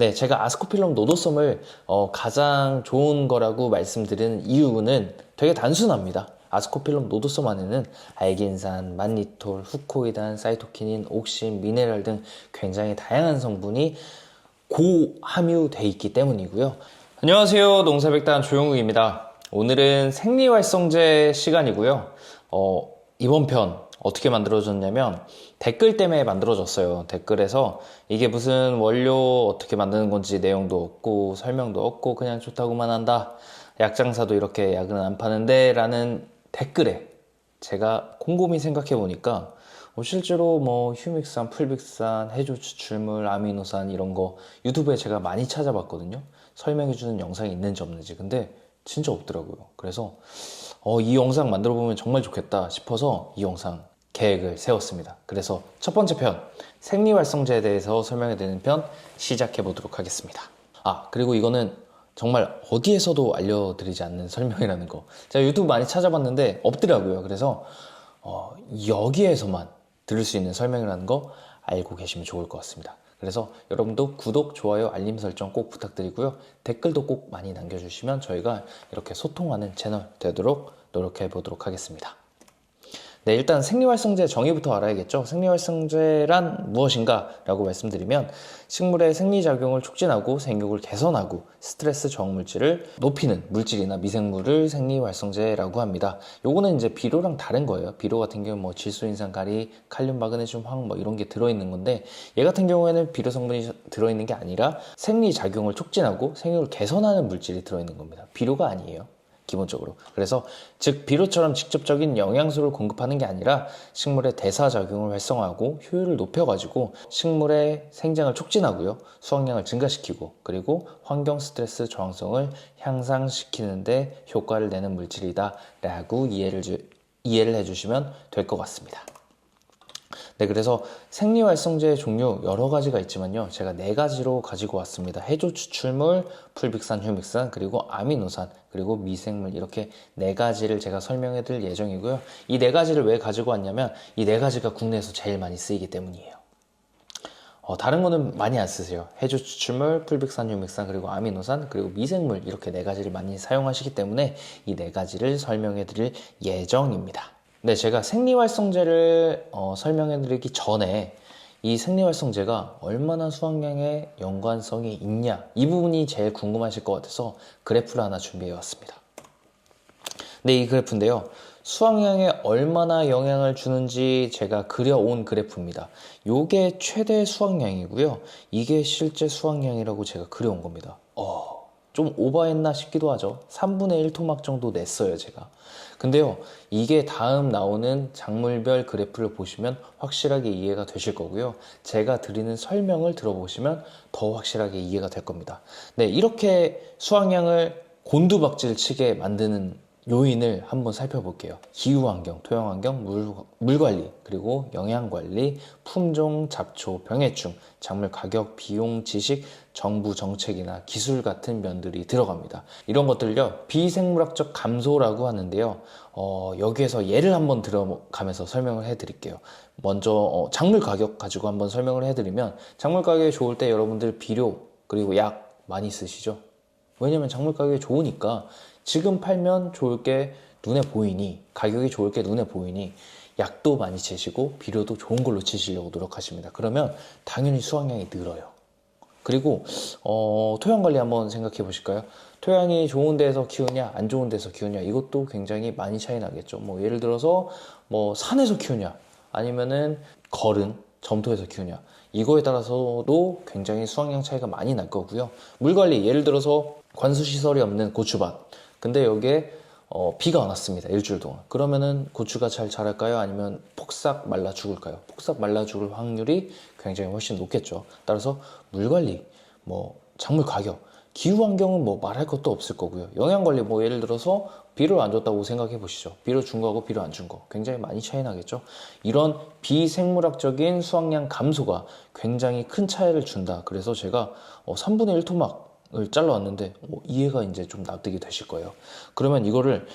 네, 제가 아스코필럼 노도솜을 어, 가장 좋은 거라고 말씀드리는 이유는 되게 단순합니다. 아스코필럼 노도솜 안에는 알긴산, 만니톨, 후코이단, 사이토키닌, 옥신, 미네랄 등 굉장히 다양한 성분이 고함유돼 있기 때문이고요. 안녕하세요. 농사백단 조용욱입니다. 오늘은 생리활성제 시간이고요. 어, 이번 편 어떻게 만들어졌냐면 댓글 때문에 만들어졌어요. 댓글에서 이게 무슨 원료 어떻게 만드는 건지 내용도 없고 설명도 없고 그냥 좋다고만 한다. 약장사도 이렇게 약은 안 파는데 라는 댓글에 제가 곰곰이 생각해 보니까 뭐 실제로 뭐 휴믹산, 풀빅산, 해조 추출물, 아미노산 이런 거 유튜브에 제가 많이 찾아봤거든요. 설명해 주는 영상이 있는지 없는지. 근데 진짜 없더라고요. 그래서 어, 이 영상 만들어 보면 정말 좋겠다 싶어서 이 영상 계획을 세웠습니다. 그래서 첫 번째 편 생리활성제에 대해서 설명해 드리는 편 시작해 보도록 하겠습니다. 아 그리고 이거는 정말 어디에서도 알려드리지 않는 설명이라는 거. 제가 유튜브 많이 찾아봤는데 없더라고요. 그래서 어, 여기에서만 들을 수 있는 설명이라는 거 알고 계시면 좋을 것 같습니다. 그래서 여러분도 구독, 좋아요, 알림 설정 꼭 부탁드리고요. 댓글도 꼭 많이 남겨주시면 저희가 이렇게 소통하는 채널 되도록 노력해 보도록 하겠습니다. 네, 일단 생리활성제 정의부터 알아야겠죠. 생리활성제란 무엇인가 라고 말씀드리면 식물의 생리작용을 촉진하고 생육을 개선하고 스트레스 저항물질을 높이는 물질이나 미생물을 생리활성제라고 합니다. 요거는 이제 비료랑 다른 거예요. 비료 같은 경우는 뭐 질소인산, 가리, 칼륨, 마그네슘, 황 뭐 이런 게 들어있는 건데 얘 같은 경우에는 비료 성분이 들어있는 게 아니라 생리작용을 촉진하고 생육을 개선하는 물질이 들어있는 겁니다. 비료가 아니에요. 기본적으로. 그래서 즉 비료처럼 직접적인 영양소를 공급하는 게 아니라 식물의 대사 작용을 활성화하고 효율을 높여 가지고 식물의 생장을 촉진하고요, 수확량을 증가시키고 그리고 환경 스트레스 저항성을 향상시키는 데 효과를 내는 물질이다라고 이해를 주, 이해를 해 주시면 될 것 같습니다. 네, 그래서 생리활성제의 종류 여러 가지가 있지만요. 제가 네 가지로 가지고 왔습니다. 해조 추출물, 풀빅산, 휴믹산, 그리고 아미노산, 그리고 미생물 이렇게 네 가지를 제가 설명해 드릴 예정이고요. 이 네 가지를 왜 가지고 왔냐면 이 네 가지가 국내에서 제일 많이 쓰이기 때문이에요. 어, 다른 거는 많이 안 쓰세요. 해조 추출물, 풀빅산, 휴믹산, 그리고 아미노산, 그리고 미생물 이렇게 네 가지를 많이 사용하시기 때문에 이 네 가지를 설명해 드릴 예정입니다. 네, 제가 생리활성제를 어, 설명해 드리기 전에 이 생리활성제가 얼마나 수확량에 연관성이 있냐 이 부분이 제일 궁금하실 것 같아서 그래프를 하나 준비해 왔습니다. 네, 이 그래프인데요. 수확량에 얼마나 영향을 주는지 제가 그려온 그래프입니다. 요게 최대 수확량이고요. 이게 실제 수확량이라고 제가 그려온 겁니다. 어, 좀 오버했나 싶기도 하죠. 3분의 1 토막 정도 냈어요, 제가. 근데요, 이게 다음 나오는 작물별 그래프를 보시면 확실하게 이해가 되실 거고요. 제가 드리는 설명을 들어보시면 더 확실하게 이해가 될 겁니다. 네, 이렇게 수확량을 곤두박질 치게 만드는 요인을 한번 살펴볼게요. 기후 환경, 토양 환경, 물, 물 관리, 그리고 영양 관리, 품종, 잡초, 병해충, 작물 가격, 비용, 지식, 정부 정책이나 기술 같은 면들이 들어갑니다. 이런 것들요, 비생물학적 감소라고 하는데요. 어, 여기에서 예를 한번 들어가면서 설명을 해드릴게요. 먼저 어, 작물 가격 가지고 한번 설명을 해드리면 작물 가격이 좋을 때 여러분들 비료 그리고 약 많이 쓰시죠? 왜냐면 작물 가격이 좋으니까 지금 팔면 좋을 게 눈에 보이니 가격이 좋을 게 눈에 보이니 약도 많이 치시고 비료도 좋은 걸로 치시려고 노력하십니다. 그러면 당연히 수확량이 늘어요. 그리고 어, 토양 관리 한번 생각해 보실까요? 토양이 좋은 데서 키우냐 안 좋은 데서 키우냐 이것도 굉장히 많이 차이 나겠죠. 뭐 예를 들어서 뭐 산에서 키우냐 아니면은 거른 점토에서 키우냐 이거에 따라서도 굉장히 수확량 차이가 많이 날 거고요. 물 관리 예를 들어서 관수 시설이 없는 고추밭 근데 여기에 어, 비가 안 왔습니다. 일주일 동안. 그러면은 고추가 잘 자랄까요? 아니면 폭삭 말라 죽을까요? 폭삭 말라 죽을 확률이 굉장히 훨씬 높겠죠. 따라서 물 관리, 뭐 작물 가격, 기후 환경은 뭐 말할 것도 없을 거고요. 영양 관리 뭐 예를 들어서 비를 안 줬다고 생각해 보시죠. 비를 준 거하고 비를 안 준 거. 굉장히 많이 차이 나겠죠. 이런 비생물학적인 수확량 감소가 굉장히 큰 차이를 준다. 그래서 제가 어, 3분의 1 토막 을 잘라왔는데 어, 이해가 이제 좀 납득이 되실 거예요. 그러면 이거를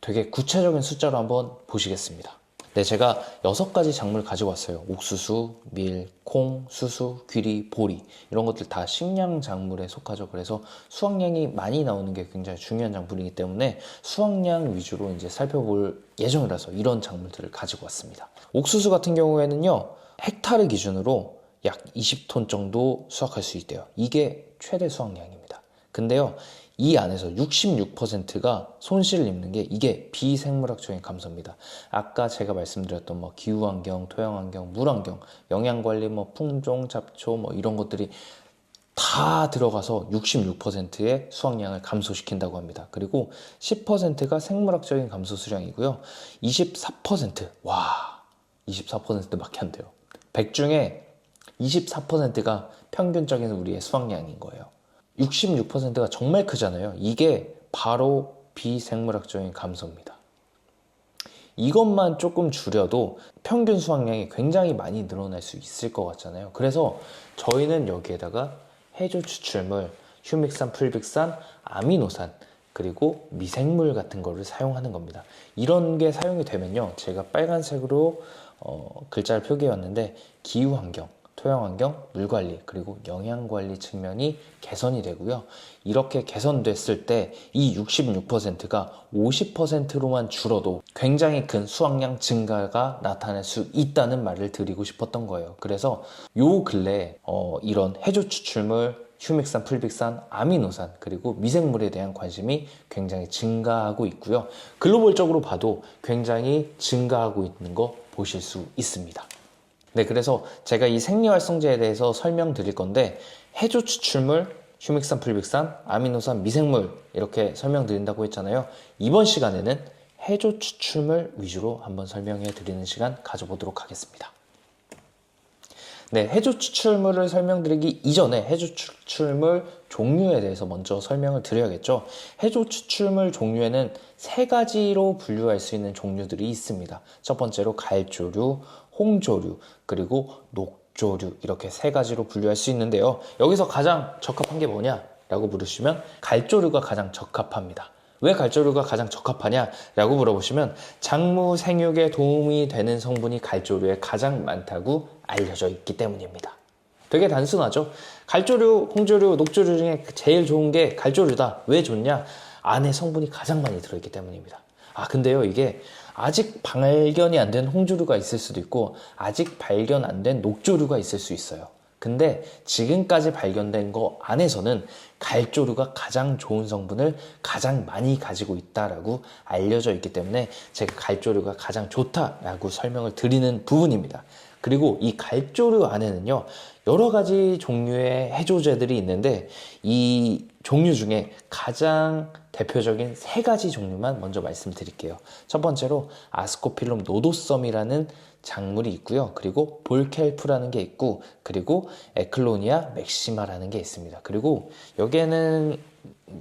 되게 구체적인 숫자로 한번 보시겠습니다. 네, 제가 여섯 가지 작물 가지고 왔어요. 옥수수, 밀, 콩, 수수, 귀리, 보리 이런 것들 다 식량 작물에 속하죠. 그래서 수확량이 많이 나오는 게 굉장히 중요한 작물이기 때문에 수확량 위주로 이제 살펴볼 예정이라서 이런 작물들을 가지고 왔습니다. 옥수수 같은 경우에는요, 헥타르 기준으로 약 20톤 정도 수확할 수 있대요. 이게 최대 수확량입니다. 근데요, 이 안에서 66%가 손실을 입는 게 이게 비생물학적인 감소입니다. 아까 제가 말씀드렸던 뭐 기후 환경, 토양 환경, 물 환경, 영양 관리, 뭐 품종, 잡초 뭐 이런 것들이 다 들어가서 66%의 수확량을 감소시킨다고 합니다. 그리고 10%가 생물학적인 감소 수량이고요. 24%, 와, 24%밖에 안 돼요. 100 중에 24%가 평균적인 우리의 수확량인 거예요. 66%가 정말 크잖아요. 이게 바로 비생물학적인 감소입니다. 이것만 조금 줄여도 평균 수확량이 굉장히 많이 늘어날 수 있을 것 같잖아요. 그래서 저희는 여기에다가 해조 추출물, 휴믹산, 풀빅산, 아미노산, 그리고 미생물 같은 거를 사용하는 겁니다. 이런 게 사용이 되면요. 제가 빨간색으로 어, 글자를 표기해 왔는데 기후 환경, 토양환경, 물관리, 그리고 영양관리 측면이 개선이 되고요. 이렇게 개선됐을 때 이 66%가 50%로만 줄어도 굉장히 큰 수확량 증가가 나타날 수 있다는 말을 드리고 싶었던 거예요. 그래서 요 근래 어, 이런 해조 추출물, 휴믹산, 풀빅산, 아미노산 그리고 미생물에 대한 관심이 굉장히 증가하고 있고요. 글로벌적으로 봐도 굉장히 증가하고 있는 거 보실 수 있습니다. 네, 그래서 제가 이 생리활성제에 대해서 설명드릴 건데 해조 추출물, 휴믹산, 풀빅산, 아미노산, 미생물 이렇게 설명드린다고 했잖아요. 이번 시간에는 해조 추출물 위주로 한번 설명해 드리는 시간 가져보도록 하겠습니다. 네, 해조 추출물을 설명드리기 이전에 해조 추출물 종류에 대해서 먼저 설명을 드려야겠죠. 해조 추출물 종류에는 세 가지로 분류할 수 있는 종류들이 있습니다. 첫 번째로 갈조류, 홍조류, 그리고 녹조류 이렇게 세 가지로 분류할 수 있는데요. 여기서 가장 적합한 게 뭐냐 라고 물으시면 갈조류가 가장 적합합니다. 왜 갈조류가 가장 적합하냐? 라고 물어보시면 작무 생육에 도움이 되는 성분이 갈조류에 가장 많다고 알려져 있기 때문입니다. 되게 단순하죠? 갈조류, 홍조류, 녹조류 중에 제일 좋은 게 갈조류다. 왜 좋냐? 안에 성분이 가장 많이 들어있기 때문입니다. 아, 근데요, 이게 아직 발견이 안 된 홍조류가 있을 수도 있고, 아직 발견 안 된 녹조류가 있을 수 있어요. 근데 지금까지 발견된 거 안에서는 갈조류가 가장 좋은 성분을 가장 많이 가지고 있다라고 알려져 있기 때문에 제가 갈조류가 가장 좋다라고 설명을 드리는 부분입니다. 그리고 이 갈조류 안에는요, 여러 가지 종류의 해조제들이 있는데 이 종류 중에 가장 대표적인 세 가지 종류만 먼저 말씀드릴게요. 첫 번째로 아스코필름 노도썸이라는 작물이 있고요. 그리고 볼켈프라는 게 있고, 그리고 에클로니아 맥시마라는 게 있습니다. 그리고 여기에는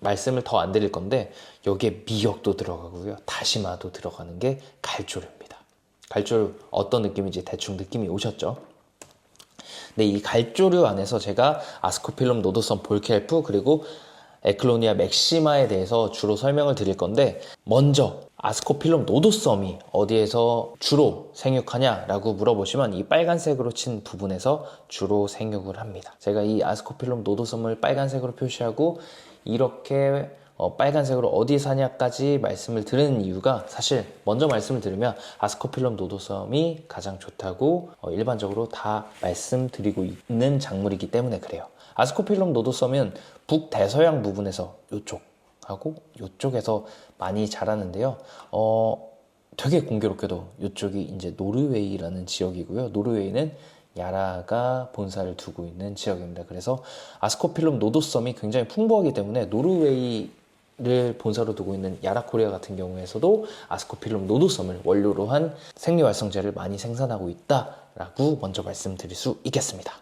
말씀을 더 안 드릴 건데, 여기에 미역도 들어가고요. 다시마도 들어가는 게 갈조류입니다. 갈조류 어떤 느낌인지 대충 느낌이 오셨죠? 네, 이 갈조류 안에서 제가 아스코필름 노도썸 볼켈프 그리고 에클로니아 맥시마에 대해서 주로 설명을 드릴 건데 먼저 아스코필름 노도썸이 어디에서 주로 생육하냐라고 물어보시면 이 빨간색으로 친 부분에서 주로 생육을 합니다. 제가 이 아스코필름 노도썸을 빨간색으로 표시하고 이렇게 어, 빨간색으로 어디 사냐까지 말씀을 드리는 이유가 사실 먼저 말씀을 드리면 아스코필럼 노도섬이 가장 좋다고 어, 일반적으로 다 말씀드리고 있는 작물이기 때문에 그래요. 아스코필럼 노도섬은 북대서양 부분에서 이쪽 하고 이쪽에서 많이 자라는데요. 어, 되게 공교롭게도 이쪽이 이제 노르웨이라는 지역이고요. 노르웨이는 야라가 본사를 두고 있는 지역입니다. 그래서 아스코필름 노도섬이 굉장히 풍부하기 때문에 노르웨이 를 본사로 두고 있는 야라코리아 같은 경우에서도 아스코필름 노도섬을 원료로 한 생리활성제를 많이 생산하고 있다라고 먼저 말씀드릴 수 있겠습니다.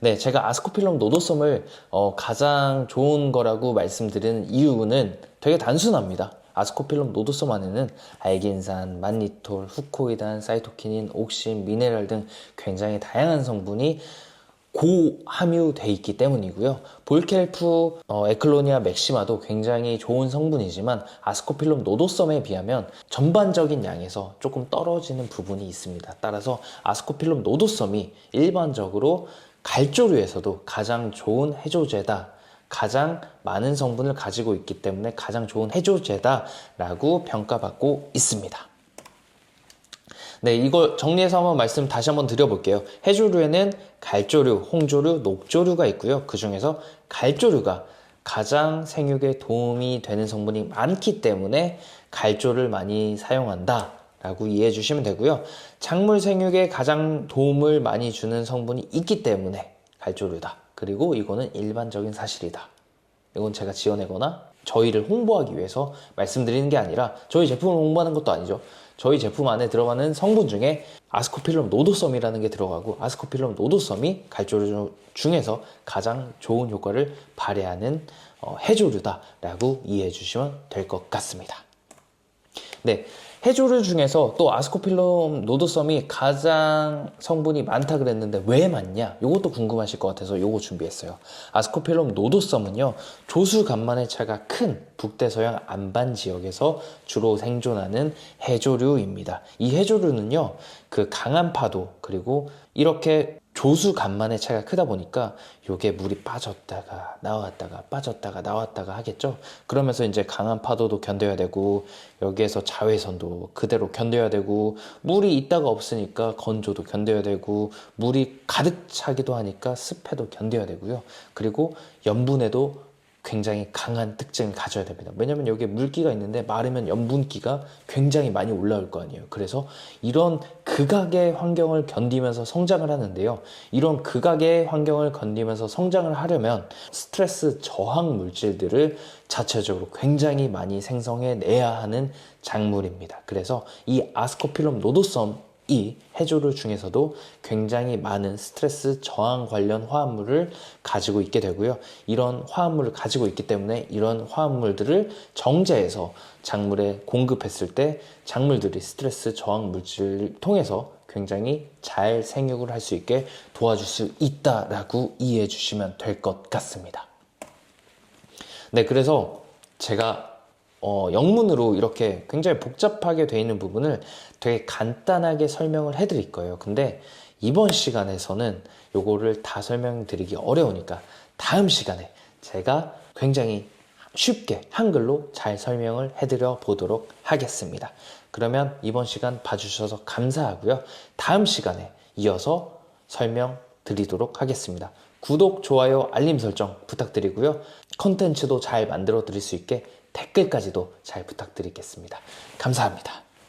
네, 제가 아스코필름 노도섬을 어, 가장 좋은 거라고 말씀드리는 이유는 되게 단순합니다. 아스코필름 노도섬 안에는 알긴산, 만니톨, 후코이단, 사이토키닌, 옥신, 미네랄 등 굉장히 다양한 성분이 고함유돼 있기 때문이고요. 볼켈프 어, 에클로니아 맥시마도 굉장히 좋은 성분이지만 아스코필름 노도섬에 비하면 전반적인 양에서 조금 떨어지는 부분이 있습니다. 따라서 아스코필름 노도섬이 일반적으로 갈조류에서도 가장 좋은 해조제다. 가장 많은 성분을 가지고 있기 때문에 가장 좋은 해조제다라고 평가받고 있습니다. 네, 이걸 정리해서 한번 말씀 다시 한번 드려볼게요. 해조류에는 갈조류, 홍조류, 녹조류가 있고요. 그 중에서 갈조류가 가장 생육에 도움이 되는 성분이 많기 때문에 갈조를 많이 사용한다. 라고 이해해 주시면 되고요. 작물 생육에 가장 도움을 많이 주는 성분이 있기 때문에 갈조류다. 그리고 이거는 일반적인 사실이다. 이건 제가 지어내거나 저희를 홍보하기 위해서 말씀드리는 게 아니라 저희 제품을 홍보하는 것도 아니죠. 저희 제품 안에 들어가는 성분 중에 아스코필럼 노도섬이라는 게 들어가고 아스코필럼 노도섬이 갈조류 중에서 가장 좋은 효과를 발휘하는 어, 해조류다라고 이해해 주시면 될 것 같습니다. 네. 해조류 중에서 또 아스코필럼 노도섬이 가장 성분이 많다 그랬는데 왜 많냐? 이것도 궁금하실 것 같아서 이거 준비했어요. 아스코필럼 노도섬은요, 조수 간만의 차가 큰 북대서양 안반 지역에서 주로 생존하는 해조류입니다. 이 해조류는요, 그 강한 파도, 그리고 이렇게 조수 간만의 차이가 크다 보니까 요게 물이 빠졌다가 나왔다가 빠졌다가 나왔다가 하겠죠. 그러면서 이제 강한 파도도 견뎌야 되고 여기에서 자외선도 그대로 견뎌야 되고 물이 있다가 없으니까 건조도 견뎌야 되고 물이 가득 차기도 하니까 습해도 견뎌야 되고요. 그리고 염분에도 굉장히 강한 특징을 가져야 됩니다. 왜냐면 여기에 물기가 있는데 마르면 염분기가 굉장히 많이 올라올 거 아니에요. 그래서 이런 극악의 환경을 견디면서 성장을 하는데요. 이런 극악의 환경을 견디면서 성장을 하려면 스트레스 저항 물질들을 자체적으로 굉장히 많이 생성해 내야 하는 작물입니다. 그래서 이 아스코필럼 노도섬 이 해조류 중에서도 굉장히 많은 스트레스 저항 관련 화합물을 가지고 있게 되고요. 이런 화합물을 가지고 있기 때문에 이런 화합물들을 정제해서 작물에 공급했을 때 작물들이 스트레스 저항 물질을 통해서 굉장히 잘 생육을 할 수 있게 도와줄 수 있다라고 이해해 주시면 될 것 같습니다. 네, 그래서 제가 어, 영문으로 이렇게 굉장히 복잡하게 되어 있는 부분을 되게 간단하게 설명을 해드릴 거예요. 근데 이번 시간에서는 요거를 다 설명드리기 어려우니까 다음 시간에 제가 굉장히 쉽게 한글로 잘 설명을 해드려 보도록 하겠습니다. 그러면 이번 시간 봐주셔서 감사하고요. 다음 시간에 이어서 설명 드리도록 하겠습니다. 구독, 좋아요, 알림 설정 부탁드리고요. 컨텐츠도 잘 만들어 드릴 수 있게 댓글까지도 잘 부탁드리겠습니다. 감사합니다.